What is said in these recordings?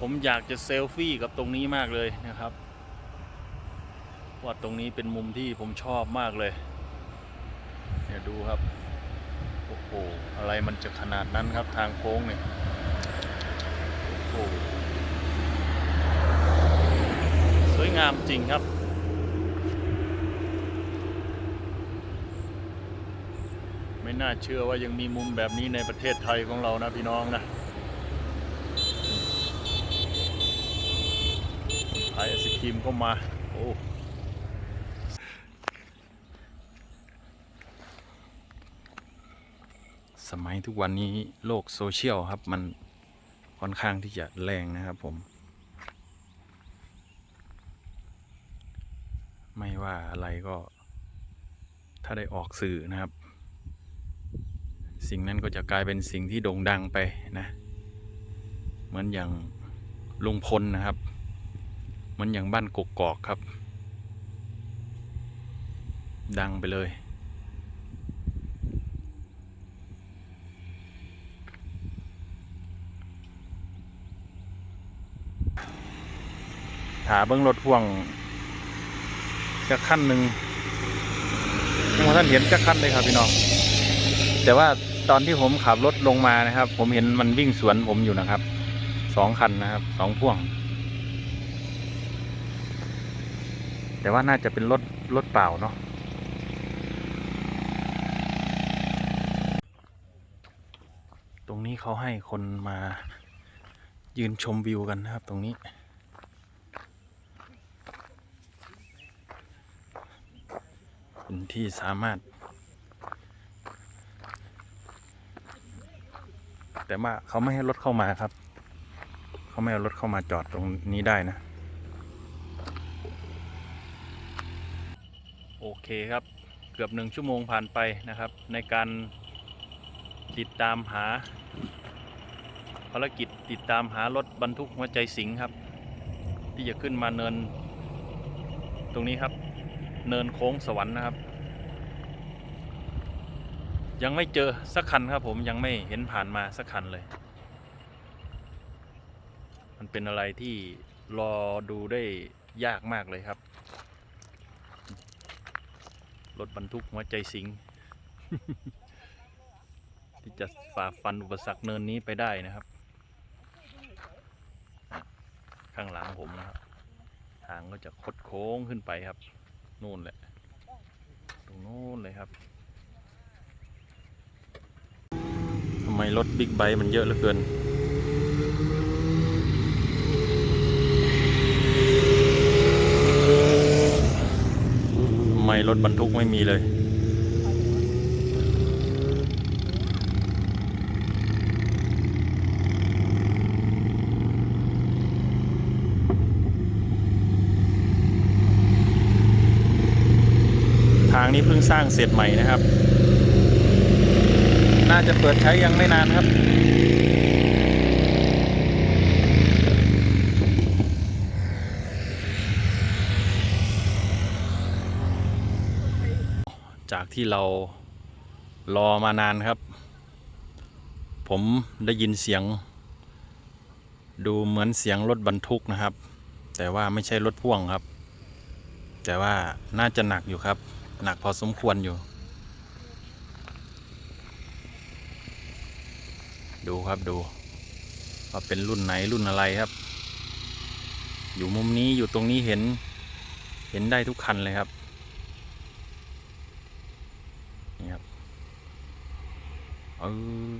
ผมอยากจะเซลฟี่กับตรงนี้มากเลยนะครับ ว่าตรงนี้เป็นมุมที่ผมชอบมากเลย เนี่ยดูครับ โอ้โห อะไรมันจะขนาดนั้นครับทางโค้งเนี่ย โอ้โห สวยงามจริงครับไม่น่าเชื่อว่ายังมีมุมแบบนี้ในประเทศไทยของเรานะพี่น้องนะขีมก็มา โอ้สมัยทุกวันนี้โลกโซเชียลครับ มันค่อนข้างที่จะแรงนะครับผม ไม่ว่าอะไรก็ ถ้าได้ออกสื่อนะครับ สิ่งนั้นก็จะกลายเป็นสิ่งที่โด่งดังไปนะ เหมือนอย่างลุงพลนะครับ มือนอย่างบ้านกกอกครับ ดังไปเลย ถาเบิ้งรถพ่วงจะขั้นหนึ่งยังท่านเห็นจะขั้นเลยครับพี่น้องแต่ว่าตอนที่ผมขับรถลงมานะครับ ผมเห็นมันวิ่งสวนผมอยู่นะครับสองคันนะครับสองพ่วง แต่ว่าน่าจะเป็นรถรถเปล่าเนาะตรงนี้เขาให้คนมายืนชมวิวกันนะครับตรงนี้ เป็นที่สามารถ แต่ว่าเขาไม่ให้รถเข้ามาครับ เขาไม่ให้รถเข้ามาจอดตรงนี้ได้นะ โอเคครับ เกือบหนึ่งชั่วโมงผ่านไปนะครับ ในการติดตามหา ภารกิจติดตามหารถบรรทุกหัวใจสิงครับ ที่จะขึ้นมาเนิน ตรงนี้ครับ เนินโค้งสวรรค์นะครับ ยังไม่เจอสักคันครับผมยังไม่เห็นผ่านมาสักคันเลย มันเป็นอะไรที่รอดูได้ยากมากเลยครับ รถบรรทุกหัวใจสิง ที่จะฝ่าฟันอุปสรรคเนินนี้ไปได้นะครับ ข้างหลังผมนะครับ ทางก็จะคดโค้งขึ้นไปครับนู่นแหละ ตรงนู้นเลยครับทำไมรถบิ๊กไบค์มันเยอะเหลือเกิน ทำไม รถบรรทุกไม่มีเลยทางนี้เพิ่งสร้างเสร็จใหม่นะครับ น่าจะเปิดใช้ยังไม่นานครับ ที่เรารอมานานครับ ผมได้ยินเสียง ดูเหมือนเสียงรถบรรทุกนะครับ แต่ว่าไม่ใช่รถพ่วงครับ แต่ว่าน่าจะหนักอยู่ครับ หนักพอสมควรอยู่ ดูครับดูว่าเป็นรุ่นไหนรุ่นอะไรครับ อยู่มุมนี้อยู่ตรงนี้เห็น เห็นได้ทุกคันเลยครับ นี่ครับ เออ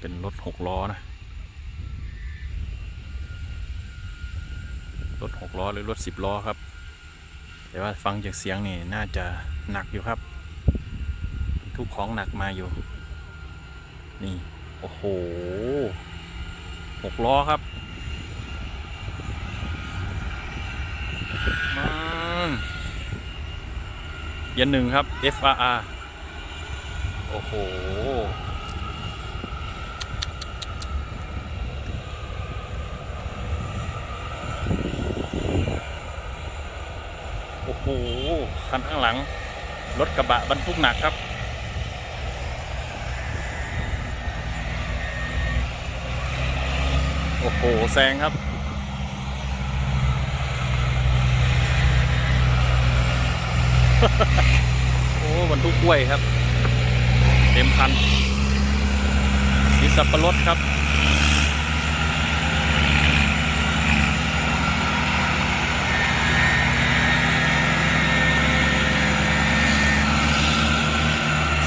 เป็นรถหกล้อนะ รถหกล้อหรือรถสิบล้อครับ แต่ว่าฟังจากเสียงนี่น่าจะหนักอยู่ครับ ทุกของหนักมาอยู่ นี่ โอ้โหหกล้อครับอืมยันหนึ่งครับ FRR โอ้โห โอ้โห คันข้างหลัง รถกระบะบรรทุกหนักครับโอ้โห แซงครับ โอ้บรรทุกกล้วยครับ ต็มคันมีสับปะรดครับ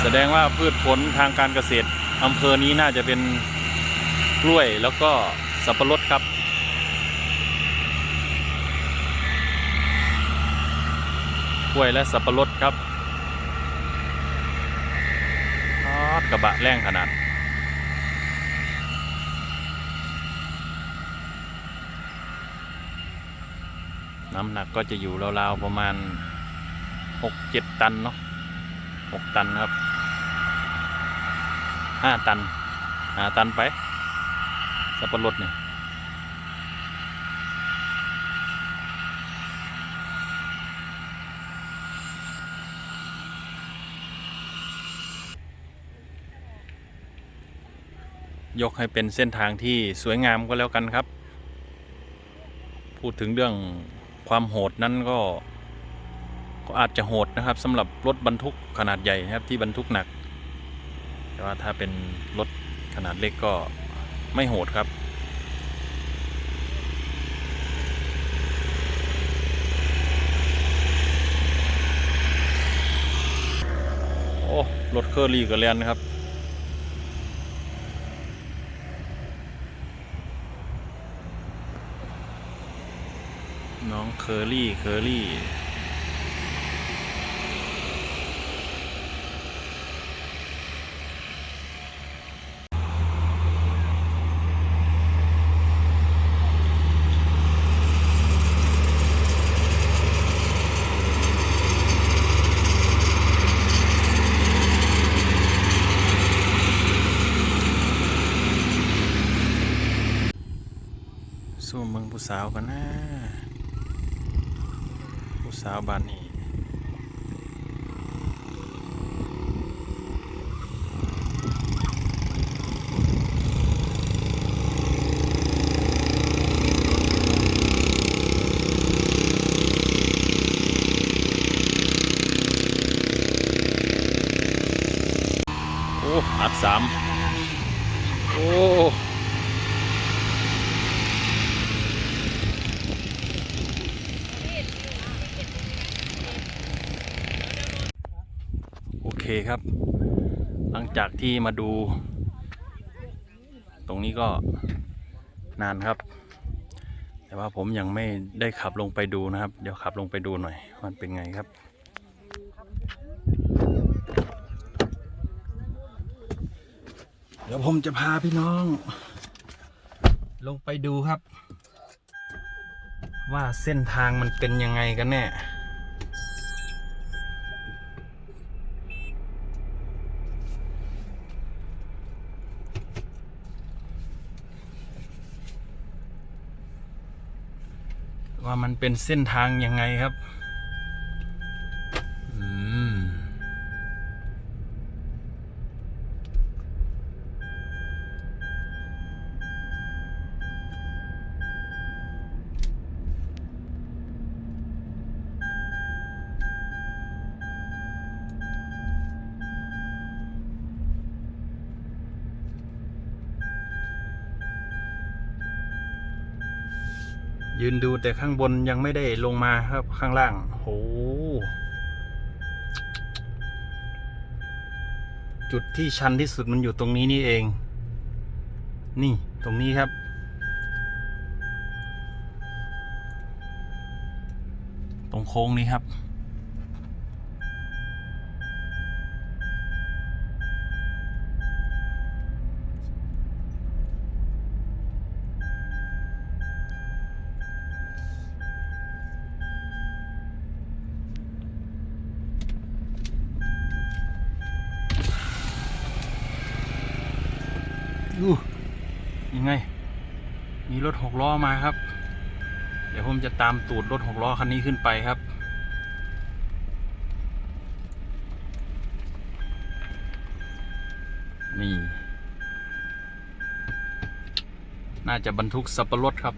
แสดงว่าพืชผลทางการเกษตรอำเภอนี้น่าจะเป็นกล้วยแล้วก็สับปะรดครับกล้วยและสับปะรดครับออด กระบะแรงขนาด น้ำหนักก็จะอยู่ราวๆประมาณ 6-7 ตันเนาะ6 ตันครับ 5 ตันหาตันไป สับปะรดเนี่ย ยกให้เป็นเส้นทางที่สวยงามก็แล้วกันครับ พูดถึงเรื่องความโหดนั้นก็ ก็อาจจะโหดนะครับสำหรับรถบรรทุกขนาดใหญ่นะครับที่บรรทุกหนัก แต่ว่าถ้าเป็นรถขนาดเล็กก็ไม่โหดครับโอ้รถเคอรี่กับเรียนนะครับ น้อง เคอรี่ เคอรี่ สู้เมืองผู้สาวกันนะ สาวบ้านนี้โอ้อัดสามโอ้ โอเคครับ หลังจากที่มาดู ตรงนี้ก็นานครับ แต่ว่าผมยังไม่ได้ขับลงไปดูนะครับ เดี๋ยวขับลงไปดูหน่อยมันเป็นไงครับเดี๋ยวผมจะพาพี่น้อง ลงไปดูครับ ว่าเส้นทางมันเป็นยังไงกันแน่ ว่ามันเป็นเส้นทางยังไงครับ ยืนดูแต่ข้างบนยังไม่ได้ลงมาครับข้างล่างโหจุดที่ชันที่สุดมันอยู่ตรงนี้นี่เอง นี่ตรงนี้ครับ ตรงโค้งนี้ครับ มีรถหกล้อมาครับ เดี๋ยวผมจะตามตูดรถหกล้อคันนี้ขึ้นไปครับ นี่ น่าจะบรรทุกสับปะรดครับ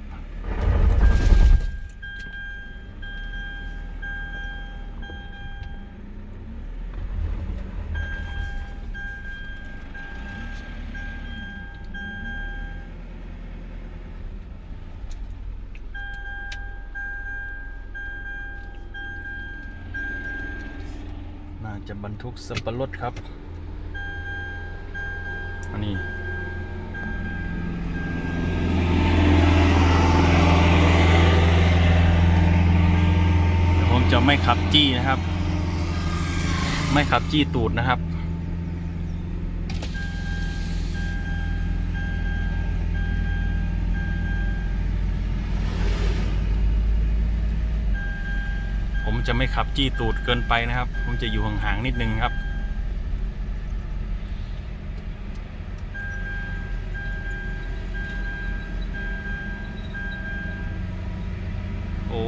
จะบรรทุกสับปะรดครับอันนี้ผมจะไม่ขับจี้นะครับ ไม่ขับจี้ตูดนะครับ จะไม่ขับจี้ตูดเกินไปนะครับ ผมจะอยู่ห่างๆนิดนึงครับ โอ้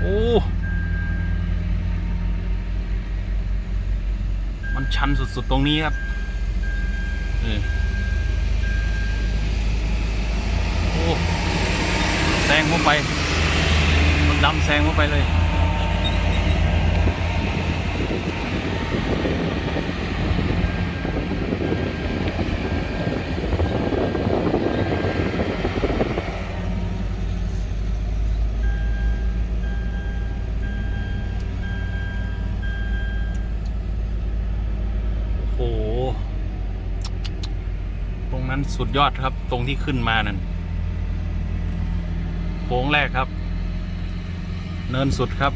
โอ้มันชันสุดๆตรงนี้ครับนี่โอ้ แซ งผมไปรถดำแซงผมไปเลยโอ้โห ตรงนั้นสุดยอดครับ ตรงที่ขึ้นมานั่น ค้งแรกครับ เนินสุดครับ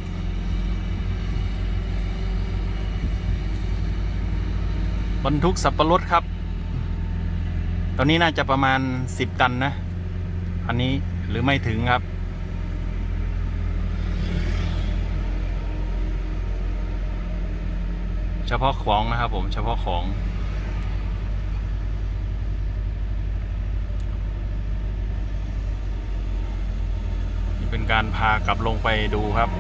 บรรทุกสับปะรดครับ ตอนนี้น่าจะประมาณสิบตันนะ อันนี้หรือไม่ถึงครับ เฉพาะของนะครับผมเฉพาะของ เป็นการพากลับลงไปดูครับ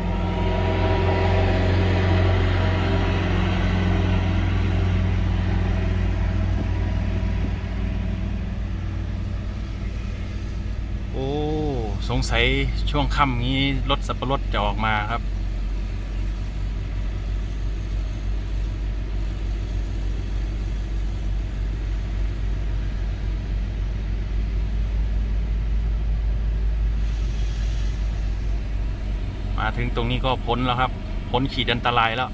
โอ้ สงสัยช่วงค่ำนี้รถสับปะรดจะออกมาครับ ถึงตรงนี้ก็พ้นแล้วครับ พ้นขีดอันตรายแล้ว